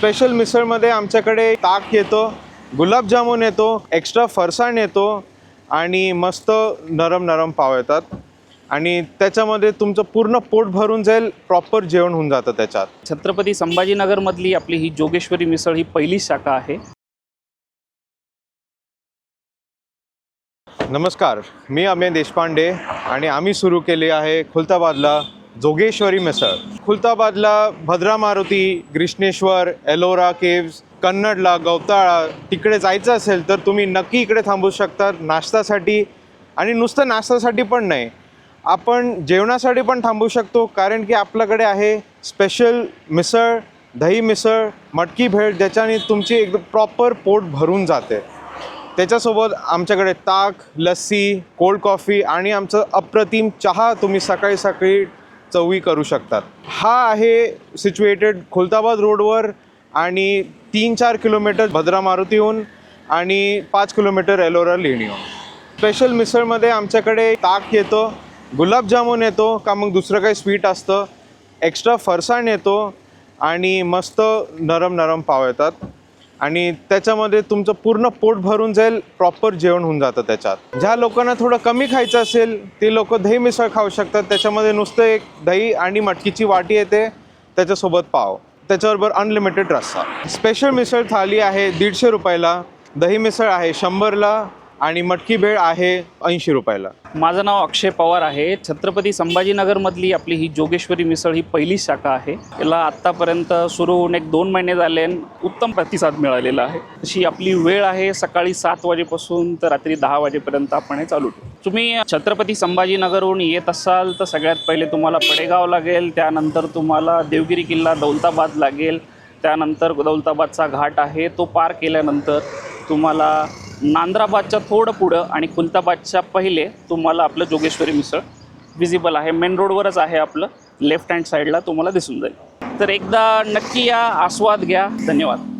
Special मिसळमध्ये आमच्याकडे ताक येतो गुलाबजामुन येतो एक्स्ट्रा फरसाण येतो आणि मस्त नरम नरम पाव येतात. आणि त्याच्यामध्ये तुमचं पूर्ण पोट भरून जाईल प्रॉपर जेवण होऊन जातं त्याच्यात. छत्रपती संभाजीनगरमधली आपली ही जोगेश्वरी मिसळ ही पहिली शाखा आहे. नमस्कार मी अमेय देशपांडे आणि आम्ही सुरू केली आहे खुलताबादला जोगेश्वरी मिसळ. खुलताबादला भद्रा मारुती ग्रिष्णेश्वर एलोरा केव्स कन्नडला गवताळा तिकडे जायचं असेल तर तुम्ही नक्की इकडे थांबू शकता नाश्त्यासाठी आणि नुसतं नाश्त्यासाठी पण नाही. आपण जेवणासाठी पण थांबू शकतो कारण की आपल्याकडे आहे स्पेशल मिसळ दही मिसळ मटकी भेळ ज्याच्याने तुमची एकदम प्रॉपर पोट भरून जाते. त्याच्यासोबत आमच्याकडे ताक लस्सी कोल्ड कॉफी आणि आमचं अप्रतिम चहा तुम्ही सकाळी सकाळी चवी करू शकतात. हा आहे सिच्युएटेड खुलताबाद रोडवर आणि तीन चार किलोमीटर भद्रा मारुतीहून आणि पाच किलोमीटर एलोरा लेणीहून. स्पेशल मिसळमध्ये आमच्याकडे ताक येतो गुलाबजामून येतो का मग दुसरं काही स्वीट असतं. एक्स्ट्रा फरसाण येतो आणि मस्त नरम नरम पाव येतात. आणि त्याच्यामध्ये तुमचं पूर्ण पोट भरून जाईल प्रॉपर जेवण होऊन जातं त्याच्यात. ज्या लोकांना थोडं कमी खायचं असेल ते लोक दही मिसळ खाऊ शकतात. त्याच्यामध्ये नुसतं एक दही आणि मटकीची वाटी येते त्याच्यासोबत पाव. त्याच्याबरोबर अनलिमिटेड रस्सा. स्पेशल मिसळ थाली आहे दीडशे रुपयाला. दही मिसळ आहे शंभरला. आणि मटकी भेळ आहे ऐंशी रुपयाला. माझं नाव अक्षय पवार आहे. छत्रपती संभाजीनगरमधली आपली ही जोगेश्वरी मिसळ ही पहिली शाखा आहे. याला आत्तापर्यंत सुरू होऊन एक दोन महिने झाले उत्तम प्रतिसाद मिळालेला आहे. तशी आपली वेळ आहे. सकाळी सात वाजेपासून तर रात्री दहा वाजेपर्यंत आपण हे चालू ठेवू. तुम्ही छत्रपती संभाजीनगरहून येत असाल तर सगळ्यात पहिले तुम्हाला पडेगाव लागेल. त्यानंतर तुम्हाला देवगिरी किल्ला दौलताबाद लागेल. त्यानंतर दौलताबादचा घाट आहे. तो पार केल्यानंतर तुम्हाला नांद्राबादच्या थोडं पुढं आणि खुलताबादच्या पहिले तुम्हाला आपलं जोगेश्वरी मिसळ विजिबल आहे. मेन रोडवरच आहे आपलं. लेफ्ट हँड साईडला तुम्हाला दिसून जाईल. तर एकदा नक्की या आस्वाद घ्या. धन्यवाद.